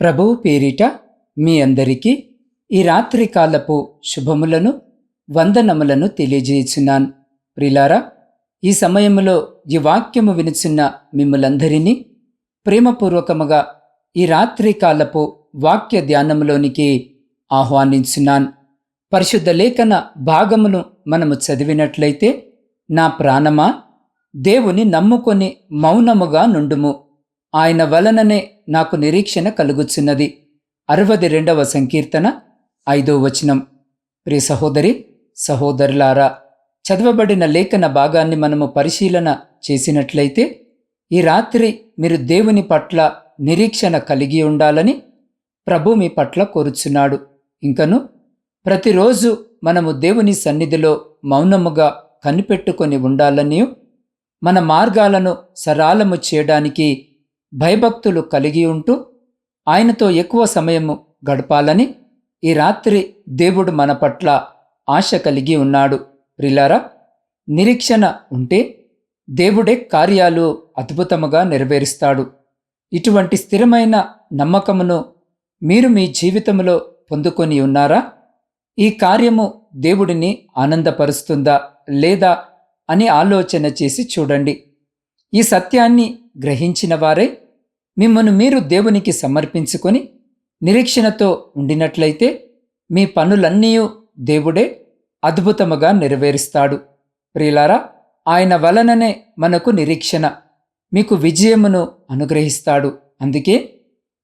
ప్రభువు పేరిట మీ అందరికీ ఈ రాత్రికాలపు శుభములను వందనములను తెలియజేయుచున్నాను. ప్రిలారా ఈ సమయంలో ఈ వాక్యము వినుచున్న మిమ్మలందరినీ ప్రేమపూర్వకముగా ఈ రాత్రికాలపు వాక్య ధ్యానములోనికి ఆహ్వానించున్నాను. పరిశుద్ధ లేఖన భాగమును మనము చదివినట్లయితే నా ప్రాణమా? దేవుని నమ్ముకొని మౌనముగా నుండుము. ఆయన వలననే నాకు నిరీక్షణ కలుగుచున్నది. అరవది రెండవ సంకీర్తన ఐదో వచనం. ప్రియ సహోదరి సహోదరులారా చదవబడిన లేఖన భాగాన్ని మనము పరిశీలన చేసినట్లయితే ఈ రాత్రి మీరు దేవుని పట్ల నిరీక్షణ కలిగి ఉండాలని ప్రభు మీ పట్ల కోరుచున్నాడు. ఇంకను ప్రతిరోజు మనము దేవుని సన్నిధిలో మౌనముగా కనిపెట్టుకొని ఉండాలని మన మార్గాలను సరాలము చేయడానికి భయభక్తులు కలిగి ఉంటూ ఆయనతో ఎక్కువ సమయము గడపాలని ఈ రాత్రి దేవుడు మన పట్ల ఆశ కలిగి ఉన్నాడు. ప్రిలారా నిరీక్షణ ఉంటే దేవుడే కార్యాలు అద్భుతముగా నెరవేరుస్తాడు. ఇటువంటి స్థిరమైన నమ్మకమును మీరు మీ జీవితంలో పొందుకొని ఉన్నారా? ఈ కార్యము దేవుడిని ఆనందపరుస్తుందా లేదా అని ఆలోచన చేసి చూడండి. ఈ సత్యాన్ని గ్రహించిన వారే మిమ్మను మీరు దేవునికి సమర్పించుకొని నిరీక్షణతో ఉండినట్లయితే మీ పనులన్నీ దేవుడే అద్భుతముగా నెరవేరుస్తాడు. ప్రియులారా ఆయన వలననే మనకు నిరీక్షణ మీకు విజయమును అనుగ్రహిస్తాడు. అందుకే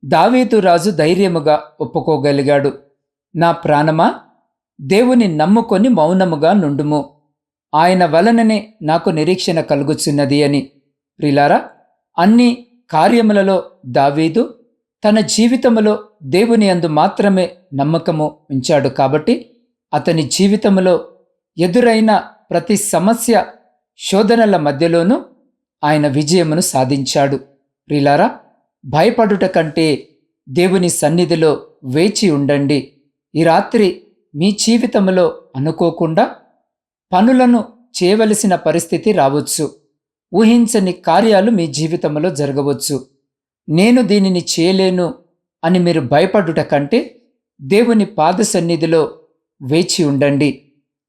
దావీదు రాజు ధైర్యముగా ఒప్పుకోగలిగాడు. నా ప్రాణమా దేవుని నమ్ముకొని మౌనముగా నుండుము. ఆయన వలననే నాకు నిరీక్షణ కలుగుచున్నది అని. ప్రిలారా అన్ని కార్యములలో దావీదు తన జీవితములో దేవుని అందు మాత్రమే నమ్మకము ఉంచాడు కాబట్టి అతని జీవితములో ఎదురైన ప్రతి సమస్య శోధనల మధ్యలోనూ ఆయన విజయమును సాధించాడు. ప్రిలారా భయపడుట కంటే దేవుని సన్నిధిలో వేచి ఉండండి. ఈ రాత్రి మీ జీవితంలో అనుకోకుండా పనులను చేయవలసిన పరిస్థితి రావచ్చు. ఊహించని కార్యాలు మీ జీవితంలో జరగవచ్చు. నేను దీనిని చేయలేను అని మీరు భయపడుట కంటే దేవుని పాద సన్నిధిలో వేచి ఉండండి.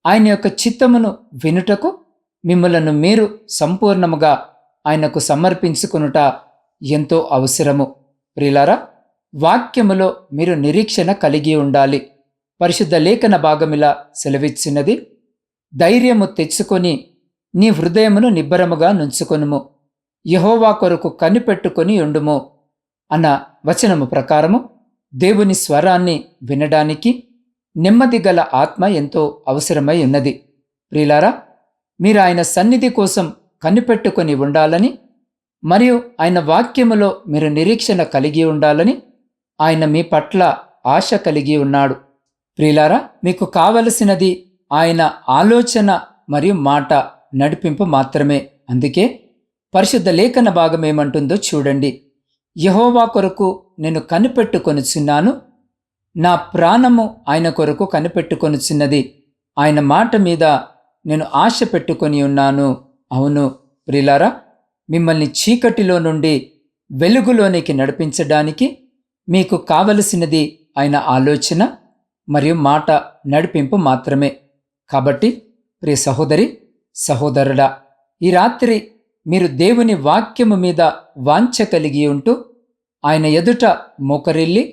ఆయన యొక్క చిత్తమును వినుటకు మిమ్మలను మీరు సంపూర్ణముగా ఆయనకు సమర్పించుకునుట ఎంతో అవసరము. ప్రిలారా వాక్యములో మీరు నిరీక్షణ కలిగి ఉండాలి. పరిశుద్ధ లేఖన భాగమిలా సెలవిచ్చినది ధైర్యము తెచ్చుకొని నీ హృదయమును నిబ్బరముగా నుంచుకొనుము. యహోవా కొరకు కనిపెట్టుకొని ఉండుము అన్న వచనము ప్రకారము దేవుని స్వరాన్ని వినడానికి నెమ్మది గల ఆత్మ ఎంతో అవసరమై ఉన్నది. ప్రియులారా మీరు ఆయన సన్నిధి కోసం కనిపెట్టుకొని ఉండాలని మరియు ఆయన వాక్యములో మీరు నిరీక్షణ కలిగి ఉండాలని ఆయన మీ పట్ల ఆశ కలిగి ఉన్నాడు. ప్రియులారా మీకు కావలసినది ఆయన ఆలోచన మరియు మాట నడిపింపు మాత్రమే. అందుకే పరిశుద్ధ లేఖన భాగం ఏమంటుందో చూడండి. యహోవా కొరకు నేను కనిపెట్టుకొనుచున్నాను. నా ప్రాణము ఆయన కొరకు కనిపెట్టుకొనుచున్నది. ఆయన మాట మీద నేను ఆశ పెట్టుకొని ఉన్నాను. అవును ప్రిలారా మిమ్మల్ని చీకటిలో నుండి వెలుగులోనికి నడిపించడానికి మీకు కావలసినది ఆయన ఆలోచన మరియు మాట నడిపింపు మాత్రమే. కాబట్టి ప్రియ సహోదరి సహోదరుడా ఈ రాత్రి మీరు దేవుని వాక్యము మీద వాంఛ కలిగి ఉంటూ ఆయన ఎదుట మోకరిల్లి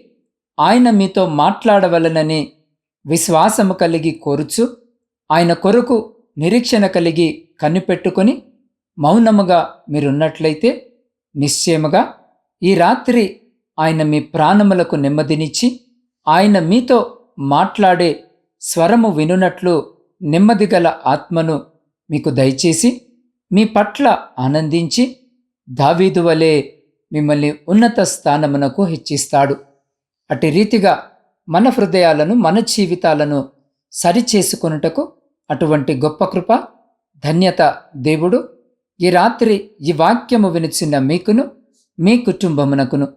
ఆయన మీతో మాట్లాడవలనని విశ్వాసము కలిగి కోరుచు ఆయన కొరకు నిరీక్షణ కలిగి కనిపెట్టుకొని మౌనముగా మీరున్నట్లయితే నిశ్చయముగా ఈ రాత్రి ఆయన మీ ప్రాణములకు నెమ్మదినిచ్చి ఆయన మీతో మాట్లాడే స్వరము వినున్నట్లు నెమ్మదిగల ఆత్మను మీకు దయచేసి మీ పట్ల ఆనందించి దావీదు వలె మిమ్మల్ని ఉన్నత స్థానమునకు హెచ్చిస్తాడు. అటు రీతిగా మన హృదయాలను మన జీవితాలను సరిచేసుకొనుటకు అటువంటి గొప్ప కృప ధన్యత దేవుడు ఈ రాత్రి ఈ వాక్యము వినిచిన మీకును మీ కుటుంబమునకును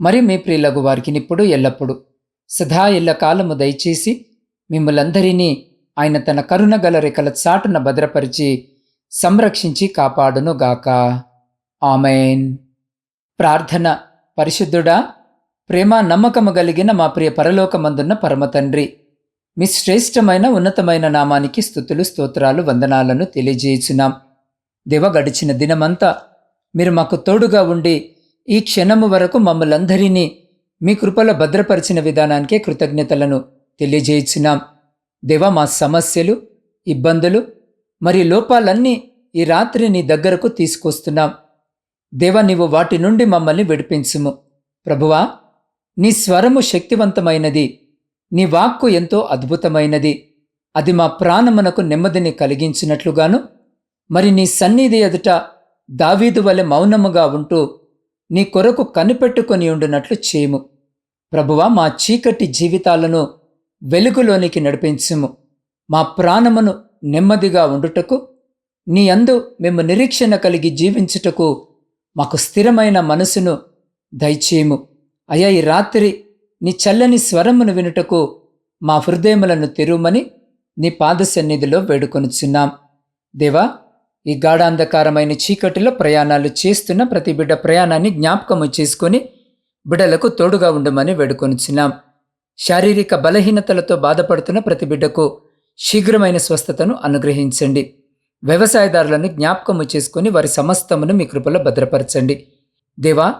మరి మీ ప్రియులకు వారికి ఇప్పుడు ఎల్లప్పుడు సదా ఎల్ల కాలము దయచేసి మిమ్మలందరినీ ఆయన తన కరుణ గల రెక్కల చాటున భద్రపరిచి సంరక్షించి కాపాడును గాక. ఆమెన్. ప్రార్థన. పరిశుద్ధుడా ప్రేమ నమ్మకము కలిగిన మా ప్రియ పరలోకమందున్న పరమతండ్రి మీ శ్రేష్టమైన ఉన్నతమైన నామానికి స్థుతులు స్తోత్రాలు వందనాలను తెలియజేయుచున్నాం. దేవ గడిచిన దినమంతా మీరు మాకు తోడుగా ఉండి ఈ క్షణము వరకు మమ్మలందరినీ మీ కృపలో భద్రపరిచిన విధానానికే కృతజ్ఞతలను తెలియజేయుచున్నాం. దేవా మా సమస్యలు ఇబ్బందులు మరి లోపాలన్నీ ఈ రాత్రి నీ దగ్గరకు తీసుకొస్తున్నాం. దేవా నీవు వాటి నుండి మమ్మల్ని విడిపించుము. ప్రభువా నీ స్వరము శక్తివంతమైనది. నీ వాక్కు ఎంతో అద్భుతమైనది. అది మా ప్రాణమునకు నెమ్మదిని కలిగించినట్లుగాను మరి నీ సన్నిధి ఎదుట దావీదు వలె మౌనముగా ఉంటూ నీ కొరకు కనిపెట్టుకొని ఉండునట్లు చేయము. ప్రభువా మా చీకటి జీవితాలను వెలుగులోనికి నడిపించుము. మా ప్రాణమును నెమ్మదిగా ఉండుటకు నీ అందు మేము నిరీక్షణ కలిగి జీవించుటకు మాకు స్థిరమైన మనసును దయచేయము. అయ్యా ఈ రాత్రి నీ చల్లని స్వరమును వినుటకు మా హృదయములను తెరుమని నీ పాద సన్నిధిలో వేడుకొనుచున్నాం. దేవా ఈ గాఢాంధకారమైన చీకటిలో ప్రయాణాలు చేస్తున్న ప్రతి బిడ్డ ప్రయాణాన్ని జ్ఞాపకము చేసుకొని బిడ్డలకు తోడుగా ఉండమని వేడుకొనుచున్నాం. శారీరక బలహీనతలతో బాధపడుతున్న ప్రతి బిడ్డకు శీఘ్రమైన స్వస్థతను అనుగ్రహించండి. వ్యవసాయదారులను జ్ఞాపకము చేసుకుని వారి సమస్తమును మీ కృపలో భద్రపరచండి. దేవా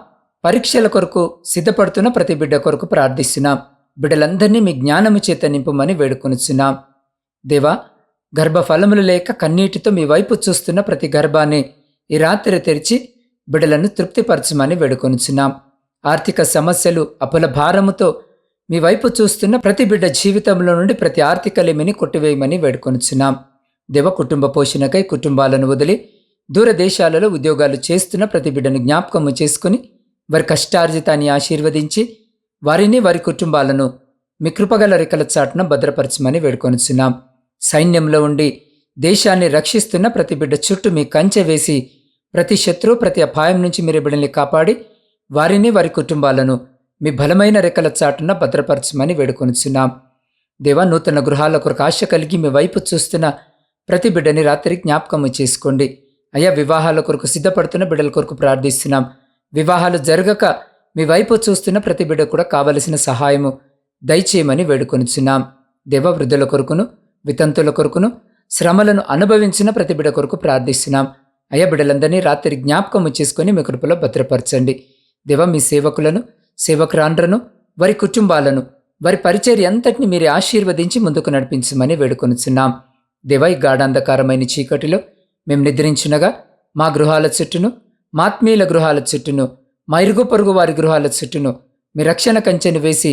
పరీక్షల కొరకు సిద్ధపడుతున్న ప్రతి బిడ్డ కొరకు ప్రార్థిస్తున్నాం. బిడ్డలందరినీ మీ జ్ఞానము చేత నింపమని వేడుకొనిచున్నాం. దేవా గర్భఫలములు లేక కన్నీటితో మీ వైపు చూస్తున్న ప్రతి గర్భాన్ని ఈ రాత్రి తెరిచి బిడ్డలను తృప్తిపరచమని వేడుకొనిచున్నాం. ఆర్థిక సమస్యలు అపుల భారముతో మీ వైపు చూస్తున్న ప్రతి బిడ్డ జీవితంలో నుండి ప్రతి ఆర్థిక లిమిని కొట్టివేయమని వేడుకొనుచున్నాం. దేవ కుటుంబ పోషణకై కుటుంబాలను వదిలి దూరదేశాలలో ఉద్యోగాలు చేస్తున్న ప్రతి బిడ్డను జ్ఞాపకము చేసుకుని వారి కష్టార్జితాన్ని ఆశీర్వదించి వారిని వారి కుటుంబాలను మీ కృపగల రెక్కల చాటున భద్రపరచమని వేడుకొనుచున్నాం. సైన్యంలో ఉండి దేశాన్ని రక్షిస్తున్న ప్రతి బిడ్డ చుట్టూ మీ కంచె వేసి ప్రతి శత్రువు ప్రతి అపాయం నుంచి మీరు బిడ్డల్ని కాపాడి వారిని వారి కుటుంబాలను మీ బలమైన రెక్కల చాటున భద్రపరచమని వేడుకొనిచున్నాం. దేవా నూతన గృహాల కొరకు ఆశ కలిగి మీ వైపు చూస్తున్న ప్రతి బిడ్డని రాత్రి జ్ఞాపకము చేసుకోండి. అయ్యా వివాహాల కొరకు సిద్ధపడుతున్న బిడ్డల కొరకు ప్రార్థిస్తున్నాం. వివాహాలు జరగక మీ వైపు చూస్తున్న ప్రతి బిడ్డ కూడా కావలసిన సహాయము దయచేయమని వేడుకొనిచున్నాం. దేవ వృద్ధుల కొరకును వితంతుల కొరకును శ్రమలను అనుభవించిన ప్రతి బిడ్డ కొరకు ప్రార్థిస్తున్నాం. అయ్యా బిడ్డలందరినీ రాత్రి జ్ఞాపకము చేసుకొని మీ కృపలో భద్రపరచండి. దేవ మీ సేవకులను సేవకురాండ్రను వారి కుటుంబాలను వారి పరిచర్య అంతటిని మీరు ఆశీర్వదించి ముందుకు నడిపించమని వేడుకొనుచున్నాం. దివై గాఢాంధకారమైన చీకటిలో మేము నిద్రించునగా మా గృహాల చుట్టూను మాత్మీయుల గృహాల చుట్టూను మా ఇరుగు పొరుగు వారి గృహాల చుట్టూను మీ రక్షణ కంచెను వేసి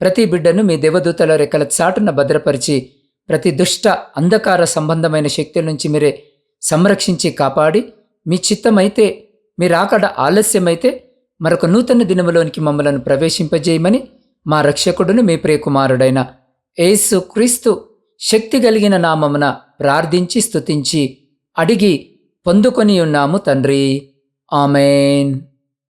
ప్రతి బిడ్డను మీ దేవదూతల రెక్కల చాటున భద్రపరిచి ప్రతి దుష్ట అంధకార సంబంధమైన శక్తుల నుంచి మీరే సంరక్షించి కాపాడి మీ చిత్తమైతే మీరు ఆకడ ఆలస్యమైతే మరొక నూతన దినములోనికి మమ్మలను ప్రవేశింపజేయమని మా రక్షకుడును మీ ప్రియకుమారుడైన ఏసు క్రీస్తు శక్తి కలిగిన నామమున ప్రార్థించి స్తుతించి అడిగి పొందుకొని ఉన్నాము తండ్రి. ఆమెన్.